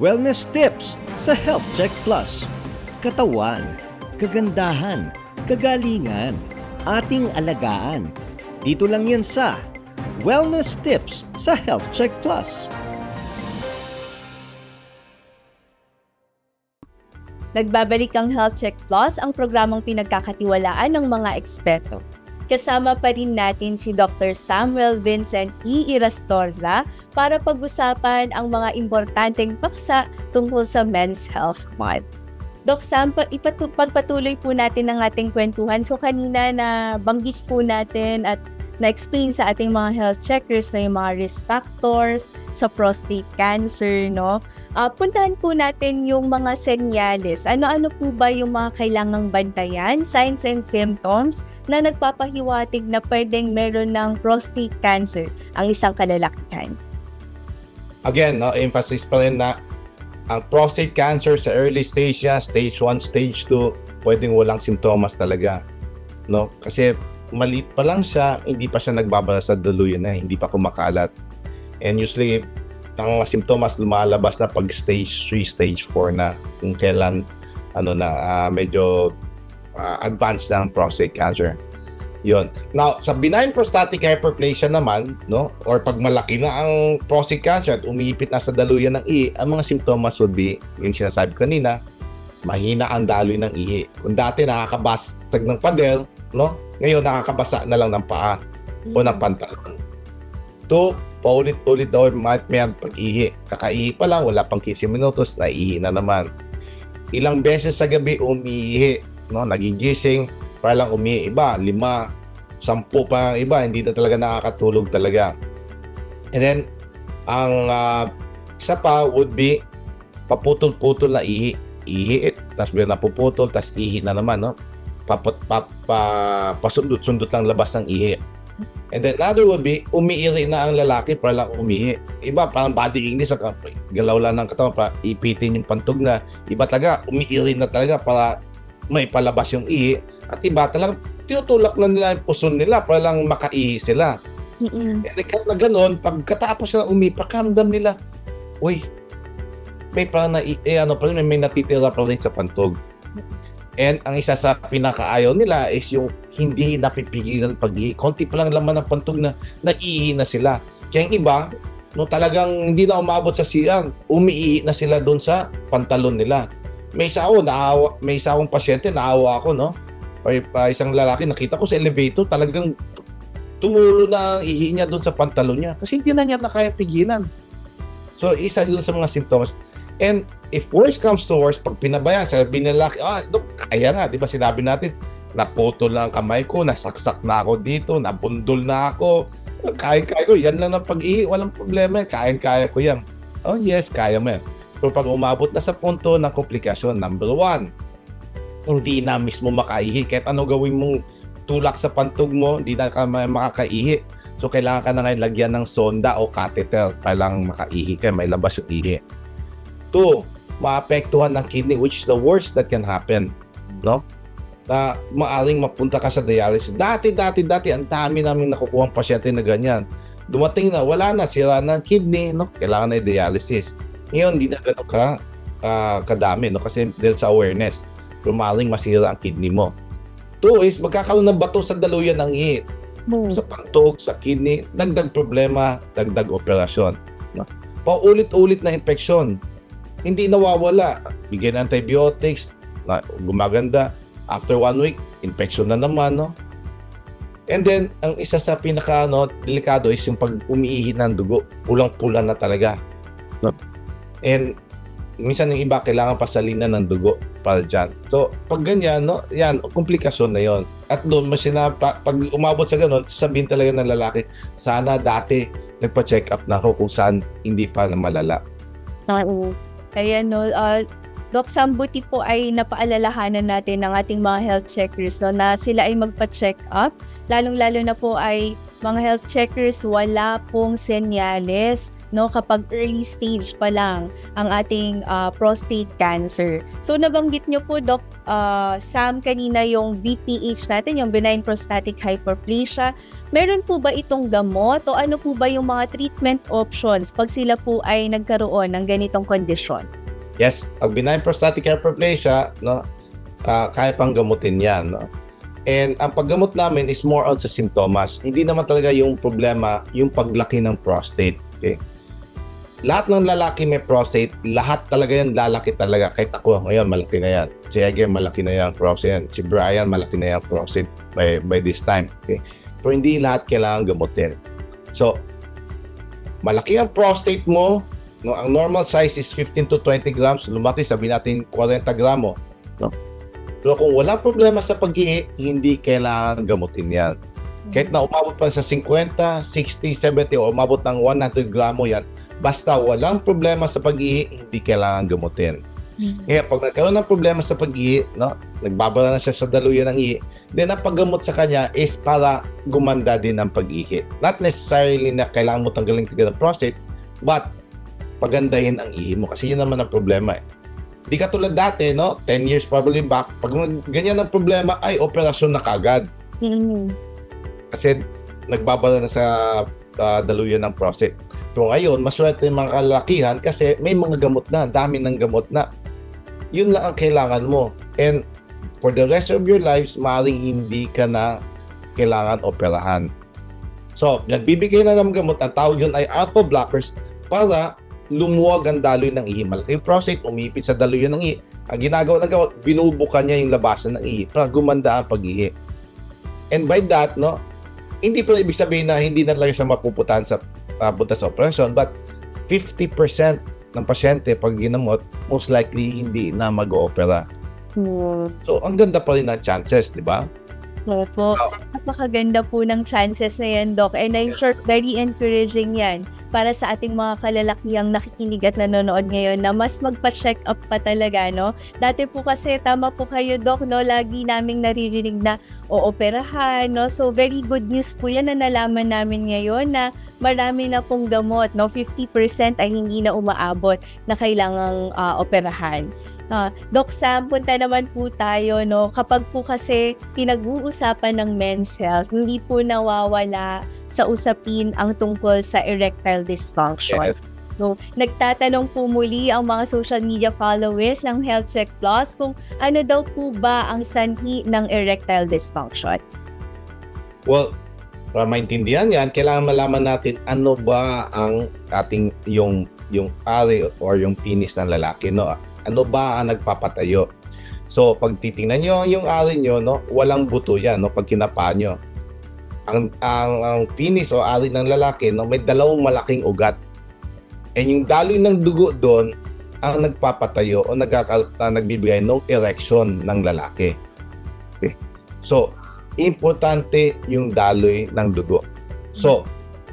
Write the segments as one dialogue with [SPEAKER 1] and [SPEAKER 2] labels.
[SPEAKER 1] Wellness tips sa Health Check Plus. Katawan, kagandahan, kagalingan, ating alagaan. Dito lang yan sa Wellness tips sa Health Check Plus.
[SPEAKER 2] Nagbabalik ang Health Check Plus, ang programang pinagkakatiwalaan ng mga eksperto. Kasama pa rin natin si Dr. Samuel Vincent E. Irastorza para pag-usapan ang mga importanteng paksa tungkol sa Men's Health Month. Doc Sam, pa- ipatu- po natin ang ating kwentuhan. So kanina na banggit po natin at na-explain sa ating mga health checkers na yung mga risk factors sa prostate cancer, no? Ah, puntahan po natin yung mga senyales. Ano-ano po ba yung mga kailangang bantayan, signs and symptoms na nagpapahiwatig na pwedeng meron ng prostate cancer ang isang kalalakihan?
[SPEAKER 3] Again, no, emphasis pa rin na ang prostate cancer sa early stage niya, stage 1, stage 2, pwedeng walang simptomas talaga. No? Kasi maliit pa lang siya, hindi pa siya nagbabala sa daluyan na, hindi pa kumakalat. And usually, ang mga simptomas lumalabas na pag stage 3, stage 4 na kung kailan ano na ah, medyo ah, advanced na ang prostate cancer. Yon. Now, sa benign prostatic hyperplasia naman, no, or pag malaki na ang prostate cancer at umiipit na sa daluyan ng ihi, ang mga simptomas would be, yung sinasabi ko kanina, mahina ang daloy ng ihi. Kung dati nakakabasag ng pader, no, ngayon nakakabasa na lang ng paa o ng pantalon. Two, paulit-ulit daw may may pag-ihi. Kakaihi pa lang, wala pang 15 minutos, naihi na naman. Ilang beses sa gabi umiihi, no, nagigising, para lang umihi. Iba, lima, sampu pa ang iba, hindi na talaga nakakatulog talaga. And then, ang ah, isa pa would be paputol-putol na ihi. Ihi, tapos bigla napuputol, tapos ihi na naman, no? Papot, pa, pa, pasundot-sundot lang labas ng ihi. And then another would be, umiiri na ang lalaki para lang umihi. Iba, parang body English, galaw lang ng katawan para ipitin yung pantog na. Iba talaga, umiiri na talaga para may palabas yung ihi. At iba talagang tinutulak na nila yung puson nila para lang makaihi sila.
[SPEAKER 2] Mm-mm.
[SPEAKER 3] And then, na ganun, pagkatapos na umi, pakiramdam nila, uy, may parang na, eh, ano pa rin, may natitira pa rin sa pantog. And ang isa sa pinakaayaw nila is yung hindi napipigilan pag Konti pa lang laman ng pantog na naiihi na sila. Kaya yung iba, no, talagang hindi na umabot sa siyang, umiihi na sila doon sa pantalon nila. May isa ako, naawa, may isa akong pasyente, naawa ako, no? Pa, pa isang lalaki, nakita ko sa elevator, talagang tumulo na ang ihi niya doon sa pantalon niya. Kasi hindi na niya na kaya pigilan. So, isa yun sa mga symptoms. And if worse comes to worse, pag pinabayaan, sabi lalaki, ah, dok, kaya nga, di ba sinabi natin, naputol na ang kamay ko, nasaksak na ako dito, nabundol na ako, kaya-kaya ko, yan lang ang pag-ihi, walang problema, kaya-kaya ko yan. Oh yes, kaya mo yan. Pero pag umabot na sa punto ng komplikasyon, number one, hindi na mismo makaihi. Kahit ano gawin mong tulak sa pantog mo, hindi na ka ma- makakaihi. So, kailangan ka na ngayon lagyan ng sonda o catheter para lang makaihi ka, may labas yung ihi. Two, maapektuhan ng kidney which is the worst that can happen. No? Na maaring mapunta ka sa dialysis. Dati, dati, dati, ang dami namin nakukuha ang pasyente na ganyan. Dumating na, wala na, sira na ang kidney, no? Kailangan na i-dialysis. Ngayon, hindi na gano'n ka, ah, kadami, no? Kasi dahil sa awareness, lumaling masira ang kidney mo. Two is, magkakaroon ng bato sa daluyan ng ihi sa pantog, sa kidney, dagdag problema, dagdag operasyon. No? Paulit-ulit na infeksyon. Hindi nawawala. Bigyan ng antibiotics, na gumaganda. After one week, infection na naman, no? And then, ang isa sa pinaka ano, delikado is yung pag umiihi ng dugo. Pulang-pula na talaga. No? And minsan yung iba kailangan pasalinan ng dugo para dyan. So, pag ganyan, no, yan, komplikasyon na yon. At doon, mas sina- pa- pag umabot sa ganun, sabihin talaga ng lalaki, sana dati nagpa-check up na ako kung saan hindi pa na malala.
[SPEAKER 2] Oo. Ayan, no. Uh, Doc Sam, buti po ay napaalalahanan natin ng ating mga health checkers no, na sila ay magpa-check up. Lalong-lalo na po ay mga health checkers, wala pong senyales no kapag early stage pa lang ang ating ah, prostate cancer. So nabanggit niyo po Doc ah, Sam kanina yung BPH natin, yung benign prostatic hyperplasia. Meron po ba itong gamot o ano po ba yung mga treatment options pag sila po ay nagkaroon ng ganitong kondisyon?
[SPEAKER 3] Yes, ang benign prostatic hyperplasia, no, ah, kaya pang gamutin yan. No? And ang paggamot namin is more on sa simptomas. Hindi naman talaga yung problema, yung paglaki ng prostate. Okay? Lahat ng lalaki may prostate, lahat talaga yan lalaki talaga. Kahit ako, ngayon malaki na yan. Si Ege, malaki na yan prostate. Si Brian, malaki na yan prostate by, by this time. Okay? Pero hindi lahat kailangan gamutin. So, malaki ang prostate mo, no, ang normal size is 15 to 20 grams, lumaki sabi natin 40 gramo. No? Pero kung wala problema sa pag hindi kailangan gamutin yan. Kahit na umabot pa sa 50, 60, 70 o umabot ng 100 gramo yan, basta walang problema sa pag hindi kailangan gamutin. Kaya pag nagkaroon ng problema sa pag no, nagbabara na siya sa daluyan ng ihi, then ang paggamot sa kanya is para gumanda din ang pag-ihi. Not necessarily na kailangan mo tanggalin kagad ang prostate, but pagandahin ang ihi mo kasi yun naman ang problema eh. Di katulad dati, no? 10 years probably back, pag ganyan ang problema, ay operasyon na kagad.
[SPEAKER 2] Mhm.
[SPEAKER 3] Kasi nagbabala na sa ah, daluyan ng prostate. So ngayon, maswerte yung mga kalakihan kasi may mga gamot na, dami ng gamot na. Yun lang ang kailangan mo. And for the rest of your lives, maaaring hindi ka na kailangan operahan. So, nagbibigay na ng gamot, ang tawag yun ay alpha blockers para lumuwag ang daloy ng ihi. Malaki yung prostate, umipit sa daloy ng ihi. Ang ginagawa ng gamot, binubukan niya yung labasan ng ihi para gumanda ang pag-ihi. And by that, no, hindi pa ibig sabihin na hindi na talaga siya mapuputan sa uh, punta sa operasyon, but 50% ng pasyente pag ginamot, most likely hindi na mag-opera.
[SPEAKER 2] Hmm.
[SPEAKER 3] So, ang ganda pa rin ng chances, di ba?
[SPEAKER 2] Opo.
[SPEAKER 3] Oh.
[SPEAKER 2] Napakaganda po ng chances na yan, Doc. And I'm sure very encouraging yan para sa ating mga kalalakihang nakikinig at nanonood ngayon na mas magpa-check up pa talaga, no? Dati po kasi, tama po kayo, Doc, no? Lagi naming naririnig na ooperahan, no? So, very good news po yan na nalaman namin ngayon na marami na pong gamot, no? 50% ay hindi na umaabot na kailangang ah, operahan. Ah, Doc Sam, punta naman po tayo, no? Kapag po kasi pinag-uusapan ng men's health, hindi po nawawala sa usapin ang tungkol sa erectile dysfunction.
[SPEAKER 3] Yes.
[SPEAKER 2] No, nagtatanong po muli ang mga social media followers ng Health Check Plus kung ano daw po ba ang sanhi ng erectile dysfunction.
[SPEAKER 3] Well, para maintindihan yan, kailangan malaman natin ano ba ang ating yung yung ari or yung penis ng lalaki, no? Ano ba ang nagpapatayo? So, pag titingnan nyo yung ari nyo, no, walang buto yan, no, pag kinapa nyo. Ang, ang, ang penis o ari ng lalaki, no, may dalawang malaking ugat. And yung daloy ng dugo doon, ang nagpapatayo o nagkaka, na nagbibigay ng erection ng lalaki. Okay. So, importante yung daloy ng dugo. So,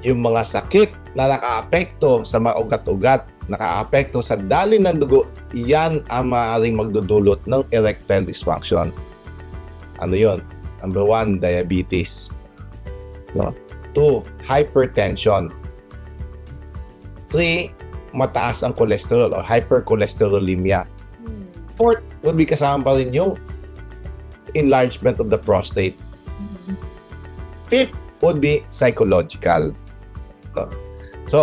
[SPEAKER 3] yung mga sakit na nakaapekto sa mga ugat-ugat, nakaapekto sa daloy ng dugo, yan ang maaaring magdudulot ng erectile dysfunction. Ano yon? Number one, diabetes. No? Two, hypertension. Three, mataas ang cholesterol or hypercholesterolemia. Fourth, would be kasama pa rin yung enlargement of the prostate. Fifth would be psychological. So, so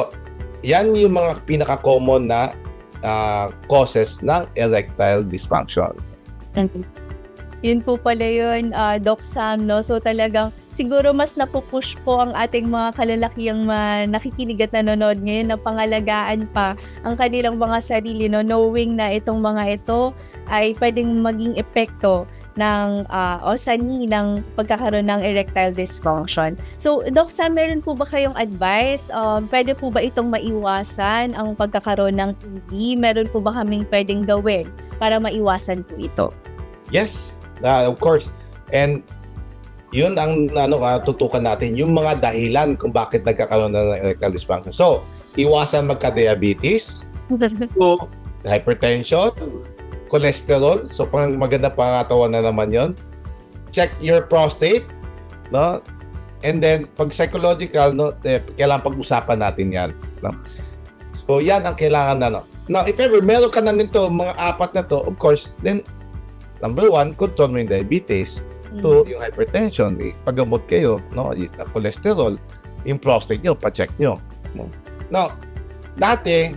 [SPEAKER 3] yan yung mga pinaka-common na ah, causes ng erectile dysfunction.
[SPEAKER 2] Yun po pala yun, ah, Doc Sam, no? So talagang siguro mas napupush po ang ating mga kalalakihang ma- nakikinig at nanonood ngayon na pangalagaan pa ang kanilang mga sarili, no? Knowing na itong mga ito ay pwedeng maging epekto ng ah, o sani ng pagkakaroon ng erectile dysfunction. So, Doc Sam, meron po ba kayong advice? Um, pwede po ba itong maiwasan ang pagkakaroon ng TB? Meron po ba kaming pwedeng gawin para maiwasan po ito?
[SPEAKER 3] Yes, ah, of course. And yun ang ano ka tutukan natin yung mga dahilan kung bakit nagkakaroon na ng erectile dysfunction. So, iwasan magka-diabetes, So, hypertension, cholesterol. So, pang maganda pangatawan na naman yon. Check your prostate, no? And then, pag psychological, no, eh, kailangan pag-usapan natin yan. No? So, yan ang kailangan na, no? Now, if ever meron ka na nito, mga apat na to, of course, then, number one, control mo yung diabetes. Two, yung hypertension, paggamot kayo, no? Y- cholesterol, yung prostate nyo, pa-check nyo. No? Now, dati,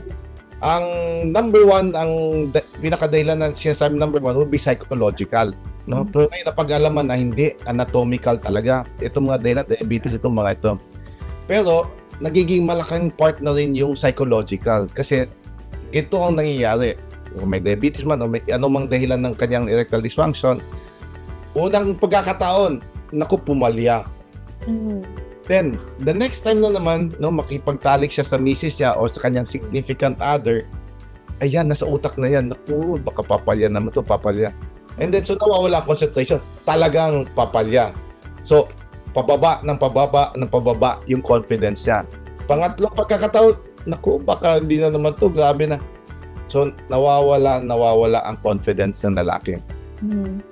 [SPEAKER 3] ang number one, ang da- pinakadahilan ng sinasabi number one would be psychological. No?
[SPEAKER 2] Mm.
[SPEAKER 3] Pero ngayon napag-alaman na hindi anatomical talaga. Itong mga dahilan, diabetes, itong mga ito. Pero, nagiging malaking part na rin yung psychological. Kasi, ito ang nangyayari. Kung may diabetes man o may anumang dahilan ng kanyang erectile dysfunction, unang pagkakataon, naku, pumalya.
[SPEAKER 2] Mhm.
[SPEAKER 3] Then, the next time na naman, no, makipagtalik siya sa misis niya o sa kanyang significant other, ayan, nasa utak na yan. Naku, baka papalya naman to papalya. And then, so nawawala concentration. Talagang papalya. So, pababa ng pababa ng pababa yung confidence niya. Pangatlong pagkakataon, naku, baka hindi na naman to, grabe na. So, nawawala, nawawala ang confidence ng lalaki
[SPEAKER 2] Mhm.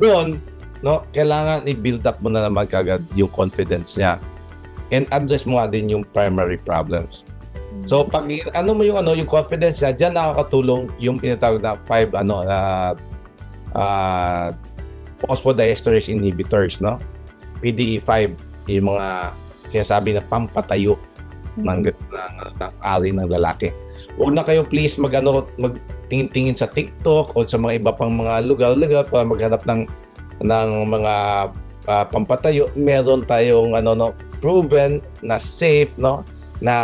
[SPEAKER 3] doon, no, kailangan i-build up mo na naman kagad yung confidence niya. And address mo nga din yung primary problems. So pag ano mo yung ano yung confidence niya, diyan nakakatulong yung tinatawag na five ano uh, uh, phosphodiesterase inhibitors, no? PDE5 yung mga sinasabi na pampatayo ng, ng, ng ari ng lalaki. Huwag na kayo please mag ano, magtingin-tingin sa TikTok o sa mga iba pang mga lugar-lugar para maghanap ng ng mga ah, pampatayo. Meron tayong ano no proven na safe no na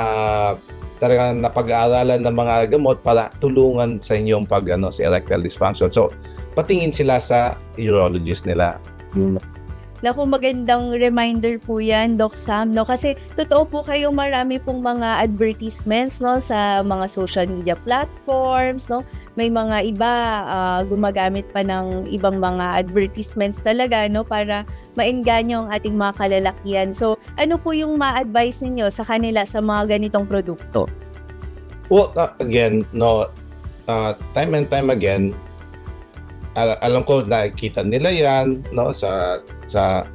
[SPEAKER 3] talagang napag-aaralan ng mga gamot para tulungan sa inyong pag ano sa erectile dysfunction. So patingin sila sa urologist nila.
[SPEAKER 2] Naku, magandang reminder po yan, Doc Sam, no? Kasi totoo po kayo marami pong mga advertisements, no? Sa mga social media platforms, no? May mga iba ah, gumagamit pa ng ibang mga advertisements talaga, no? Para maengganyo ang ating mga kalalakihan. So, ano po yung ma-advise ninyo sa kanila sa mga ganitong produkto?
[SPEAKER 3] Well, uh, again, no, uh, time and time again, al- alam ko nakikita nila yan, no, sa sa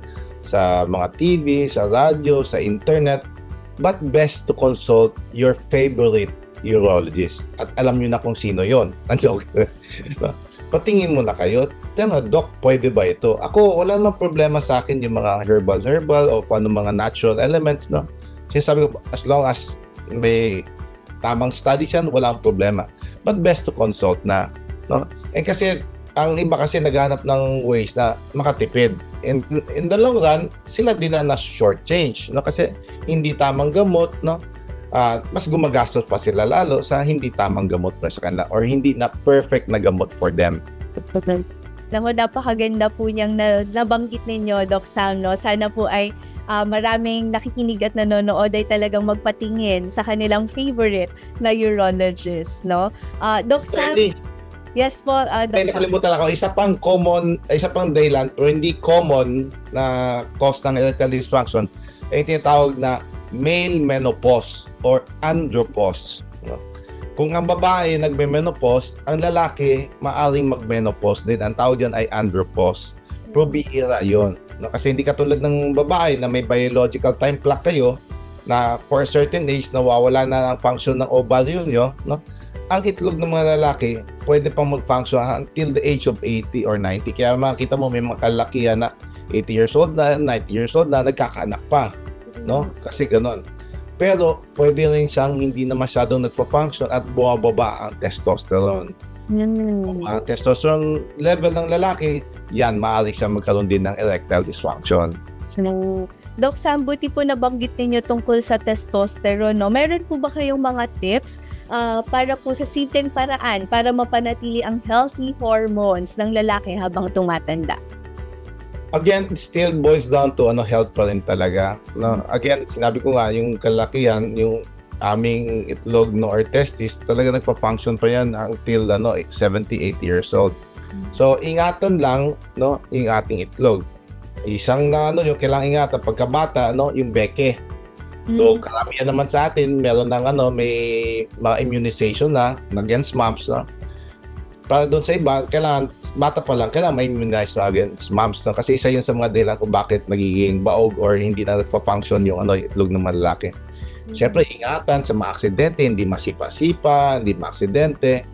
[SPEAKER 3] sa mga TV, sa radyo, sa internet. But best to consult your favorite urologist. At alam nyo na kung sino yon. Ano? Patingin mo na kayo. Tena, Doc, pwede ba ito? Ako, wala namang problema sa akin yung mga herbal-herbal o paano mga natural elements, no? Sinasabi ko, as long as may tamang studies yan, walang problema. But best to consult na. No? And kasi, ang iba kasi naghanap ng ways na makatipid. And in the long run, sila din na na-short change. No? Kasi hindi tamang gamot, no? Ah, mas gumagastos pa sila lalo sa hindi tamang gamot na sa kanila or hindi na perfect na gamot for them.
[SPEAKER 2] Naku, napakaganda po niyang na, nabanggit ninyo, Doc Sam, no? Sana po ay ah, maraming nakikinig at nanonood ay talagang magpatingin sa kanilang favorite na urologist, no? Ah, Doc Sam,
[SPEAKER 3] Sandy,
[SPEAKER 2] yes po,
[SPEAKER 3] May
[SPEAKER 2] Sam.
[SPEAKER 3] nakalimutan ako, isa pang common, isa pang dahilan o hindi common na cause ng erectile dysfunction ay tinatawag na male menopause or andropause. Kung ang babae nagme-menopause, ang lalaki maaring mag-menopause din. Ang tawag diyan ay andropause. Probihira yon. No? Kasi hindi katulad ng babae na may biological time clock kayo na for a certain age nawawala na ang function ng ovarium nyo, no? Ang itlog ng mga lalaki pwede pang mag-function until the age of 80 or 90. Kaya makita mo may mga kalakihan na 80 years old na, 90 years old na, nagkakaanak pa. No? Kasi ganon. Pero pwede rin siyang hindi na masyadong nagpa-function at bumababa ang testosterone.
[SPEAKER 2] Mm.
[SPEAKER 3] Ang testosterone level ng lalaki, yan, maaari siya magkaroon din ng erectile dysfunction.
[SPEAKER 2] So, Doc Sam, buti po nabanggit ninyo tungkol sa testosterone, no? Meron po ba kayong mga tips ah, para po sa simpleng paraan para mapanatili ang healthy hormones ng lalaki habang tumatanda?
[SPEAKER 3] again, it still boils down to ano health pa rin talaga. No? Again, sinabi ko nga, yung kalakihan, yung aming itlog no or testis, talaga nagpa-function pa yan until ano 70, 80 years old. So, ingatan lang no yung ating itlog. Isang na ano yung kailangan ingatan pagkabata no yung beke. So, karamihan naman sa atin, meron ng ano, may mga immunization na against mumps, no? Para doon sa iba, kailangan, bata pa lang, kailangan ma-immunize na against mumps, no? Kasi isa yun sa mga dahilan kung bakit nagiging baog or hindi na nagpa-function yung ano, itlog ng mga lalaki. Siyempre, ingatan sa mga aksidente, hindi masipa-sipa, hindi maaksidente.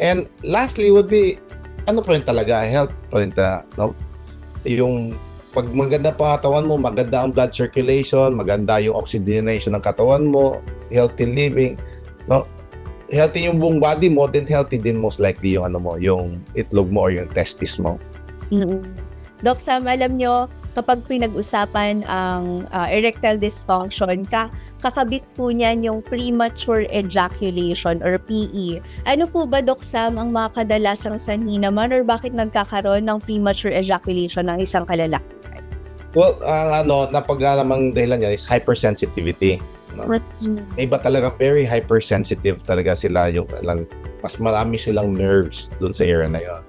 [SPEAKER 3] And lastly would be, ano pa rin talaga, health pa rin ta, no? Yung pag maganda pa katawan mo, maganda ang blood circulation, maganda yung oxygenation ng katawan mo, healthy living, no? Healthy yung buong body mo, then healthy din most likely yung ano mo, yung itlog mo or yung testis mo.
[SPEAKER 2] Mm. Doc Sam, alam nyo, kapag pinag-usapan ang ah, erectile dysfunction, ka kakabit po niyan yung premature ejaculation or PE. Ano po ba, Doc Sam, ang mga kadalasang sanhi naman or bakit nagkakaroon ng premature ejaculation ng isang kalalaki?
[SPEAKER 3] Well, ang ano, napag-alamang dahilan niya is hypersensitivity. No? May iba talaga very hypersensitive talaga sila yung lang mas marami silang nerves doon sa area na yun.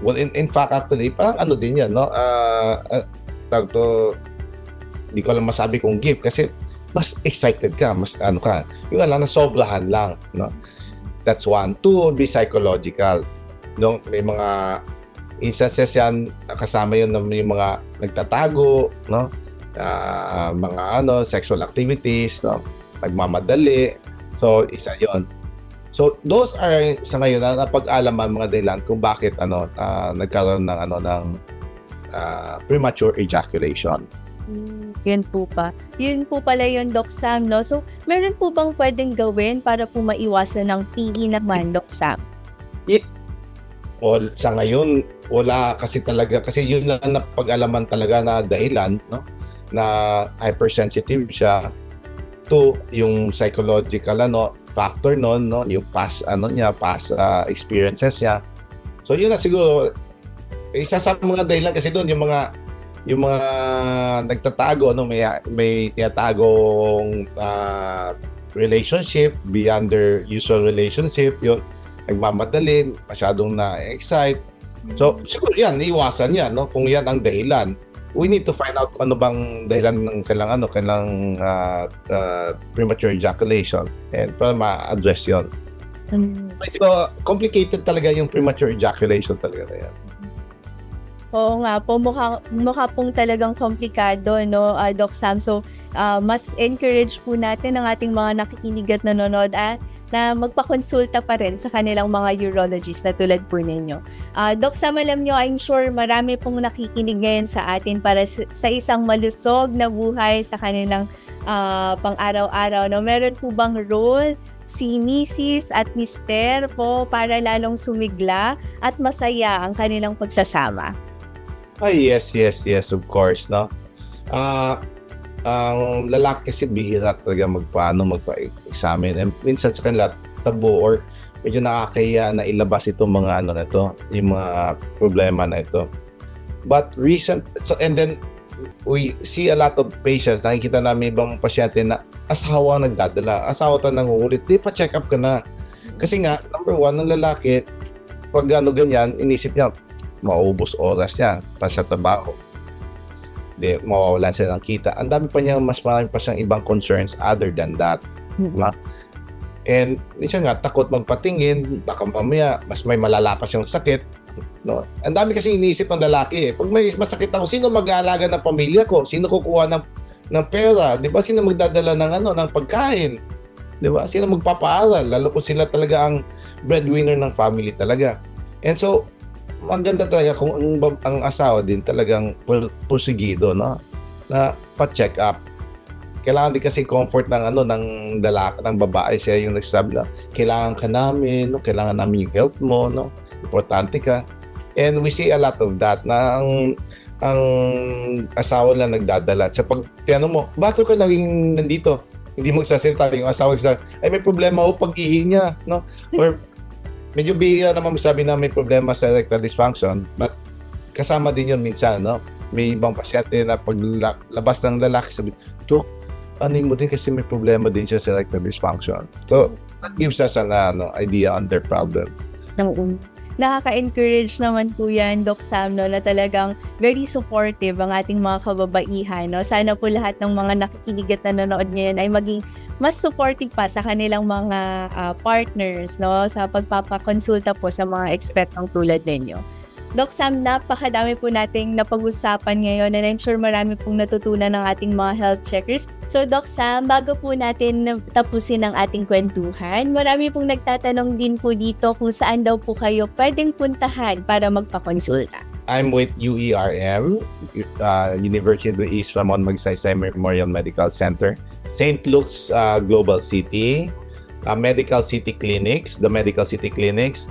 [SPEAKER 3] Well, in, in fact, actually, parang ano din yan, no? Ah, uh, tawag to, hindi ko lang masabi kung gift kasi mas excited ka, mas ano ka, yung alam na sobrahan lang, no? That's one. Two be psychological. No? May mga instances yan, kasama yun ng yung mga nagtatago, no? Ah, mga ano, sexual activities, no? Nagmamadali. So, isa yon. So, those are sa ngayon na napag-alaman mga dahilan kung bakit ano ah, nagkaroon ng ano ng ah, premature ejaculation.
[SPEAKER 2] Mm, yun po pa. Yun po pala yun, Doc Sam, no? So, meron po bang pwedeng gawin para po maiwasan ng PE naman, Doc Sam?
[SPEAKER 3] O sa ngayon, wala kasi talaga kasi yun lang napag-alaman talaga na dahilan, no? Na hypersensitive siya to yung psychological ano factor noon no? Yung past ano niya past ah, experiences niya. So yun na siguro. Isa sa mga dahilan kasi doon yung mga yung mga nagtatago no may may tinatagong ah, relationship beyond their usual relationship yun nagmamadali masyadong na-excite so siguro yan iwasan yan no? Kung yan ang dahilan. We need to find out ano bang dahilan ng kailang ano kailang ah, ah, premature ejaculation. And para ma-address yon
[SPEAKER 2] Mm.
[SPEAKER 3] medyo complicated talaga yung premature ejaculation talaga na yan.
[SPEAKER 2] Oo nga po, mukha, mukha pong talagang komplikado, no, ah, Doc Sam. So, ah, mas encourage po natin ang ating mga nakikinig at nanonood ah, na magpakonsulta pa rin sa kanilang mga urologist na tulad po ninyo. Ah, Doc Sam, alam nyo, I'm sure marami pong nakikinig ngayon sa atin para sa, sa isang malusog na buhay sa kanilang ah, pang-araw-araw. No? Meron po bang role si Mrs. at Mister po para lalong sumigla at masaya ang kanilang pagsasama?
[SPEAKER 3] Ay, yes, yes, yes, of course, no? Ah, ang lalaki kasi bihira talaga magpaano magpa-examine. And minsan sa kanila tabo or medyo nakakaya na ilabas itong mga ano na ito, yung mga problema na ito. But recent, so and then we see a lot of patients, nakikita namin ibang pasyente na asawa ang nagdadala, asawa tayo nangungulit, di pa check up ka na. Kasi nga, number one, ng lalaki, pag ano ganyan, inisip niya, maubos oras niya pa sa trabaho. Di, mawawalan siya ng kita. Ang dami pa niya, mas marami pa siyang ibang concerns other than that. Diba? And minsan nga, takot magpatingin, baka mamaya, mas may malala pa siyang sakit. No? Ang dami kasi iniisip ng lalaki eh. Pag may masakit ako, sino mag-aalaga ng pamilya ko? Sino kukuha ng, ng pera? Di ba? Sino magdadala ng, ano, ng pagkain? Di ba? Sino magpapaaral? Lalo kung sila talaga ang breadwinner ng family talaga. And so, maganda talaga kung ang, ang asawa din talagang pursigido, no? Na pa-check up. Kailangan din kasi comfort ng ano ng lalaki ng babae siya yung nagsasabi na kailangan ka namin, no? kailangan namin yung help mo, no? Importante ka. And we see a lot of that na ang ang asawa lang nagdadala. Sa pag tinanong mo, bakit ka naging nandito? Hindi magsasalita yung asawa sa ay may problema ho pag-ihi niya, no? Or medyo bihira naman sabi na may problema sa erectile dysfunction, but kasama din yun minsan, no? May ibang pasyente na pag la- labas ng lalaki sabi, Dok, ano mo din kasi may problema din siya sa erectile dysfunction. So, that gives us an ano, idea on their problem.
[SPEAKER 2] ng Nakaka-encourage naman po yan, Doc Sam, no, na talagang very supportive ang ating mga kababaihan. No? Sana po lahat ng mga nakikinig at nanonood ngayon ay maging mas supportive pa sa kanilang mga ah, partners no sa pagpapakonsulta po sa mga ekspertong tulad ninyo. Doc Sam, napakadami po nating napag-usapan ngayon and I'm sure marami pong natutunan ng ating mga health checkers. So Doc Sam, bago po natin tapusin ang ating kwentuhan, marami pong nagtatanong din po dito kung saan daw po kayo pwedeng puntahan para magpakonsulta.
[SPEAKER 3] I'm with UERM, uh, University of East Ramon Magsaysay Memorial Medical Center, St. Luke's uh, Global City, uh, Medical City Clinics, the Medical City Clinics,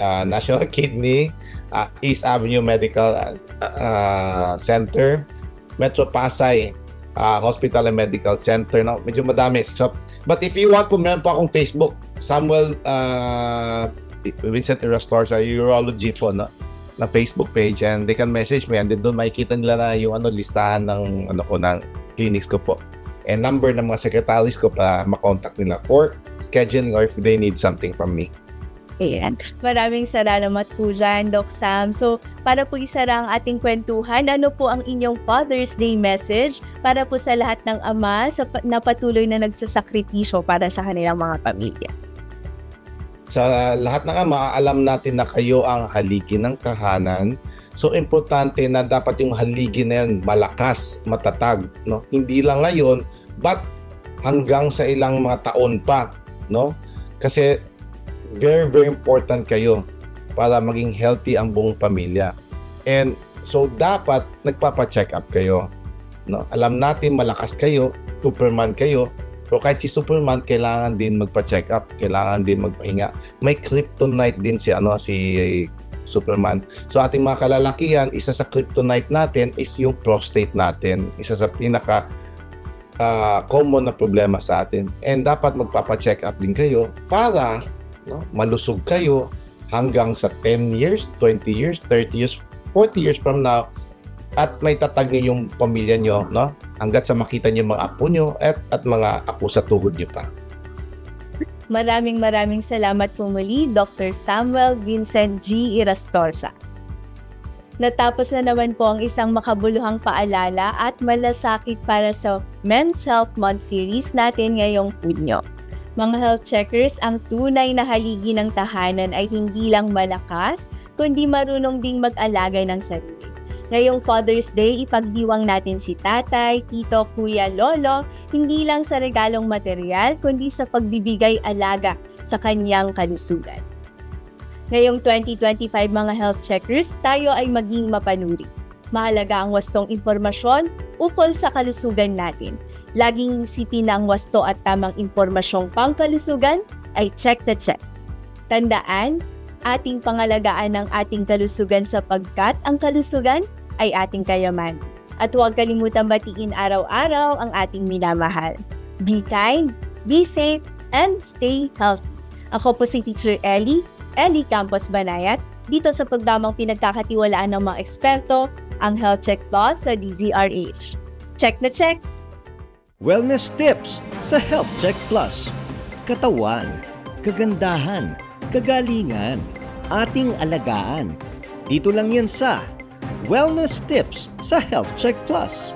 [SPEAKER 3] uh, National Kidney, uh, East Avenue Medical uh, uh, Center, Metro Pasay uh, Hospital and Medical Center. No? Medyo madami. So, but if you want po, meron po akong Facebook, Samuel uh, Vincent Erastor sa Urology po, no? Na Facebook page and they can message me and then doon makikita nila na yung ano listahan ng ano ko ng clinics ko po and number ng mga secretaries ko para makontak nila for scheduling or if they need something from me.
[SPEAKER 2] Ayan. Maraming salamat po dyan, Doc Sam. So, para po isara ang ating kwentuhan, ano po ang inyong Father's Day message para po sa lahat ng ama sa, na patuloy na nagsasakripisyo para sa kanilang mga pamilya?
[SPEAKER 3] Sa lahat ng ama, alam natin na kayo ang haligi ng tahanan. So, importante na dapat yung haligi na yan malakas, matatag. No? Hindi lang ngayon, but hanggang sa ilang mga taon pa. No? Kasi very, very important kayo para maging healthy ang buong pamilya. And so, dapat nagpapa-check up kayo. No? Alam natin malakas kayo, Superman kayo, pero kahit si Superman, kailangan din magpa-check up, kailangan din magpahinga. May kryptonite din si ano si Superman. So ating mga kalalakihan, isa sa kryptonite natin is yung prostate natin. Isa sa pinaka ah, common na problema sa atin. And dapat magpapa-check up din kayo para no, malusog kayo hanggang sa 10 years, 20 years, 30 years, 40 years from now at may tatag niyo yung pamilya nyo, no? Hanggat sa makita niyo mga apo nyo at, at mga apo sa tuhod nyo pa.
[SPEAKER 2] Maraming maraming salamat po muli, Dr. Samuel Vincent G. Irastorza. Natapos na naman po ang isang makabuluhang paalala at malasakit para sa Men's Health Month series natin ngayong Punyo. Mga health checkers, ang tunay na haligi ng tahanan ay hindi lang malakas, kundi marunong ding mag-alaga ng sarili. Ngayong Father's Day, ipagdiwang natin si tatay, tito, kuya, lolo, hindi lang sa regalong material, kundi sa pagbibigay alaga sa kanyang kalusugan. Ngayong 2025 mga health checkers, tayo ay maging mapanuri. Mahalaga ang wastong impormasyon ukol sa kalusugan natin. Laging isipin na ang wasto at tamang impormasyong pangkalusugan ay check the check. Tandaan, ating pangalagaan ng ating kalusugan sapagkat ang kalusugan ay ating kayaman. At huwag kalimutan batiin araw-araw ang ating minamahal. Be kind, be safe, and stay healthy. Ako po si Teacher Ellie, Ellie Campos Banayat, dito sa programang pinagkakatiwalaan ng mga eksperto, ang Health Check Plus sa DZRH. Check na check!
[SPEAKER 1] Wellness tips sa Health Check Plus. Katawan, kagandahan, kagalingan, ating alagaan. Dito lang yan sa Wellness tips sa Health Check Plus.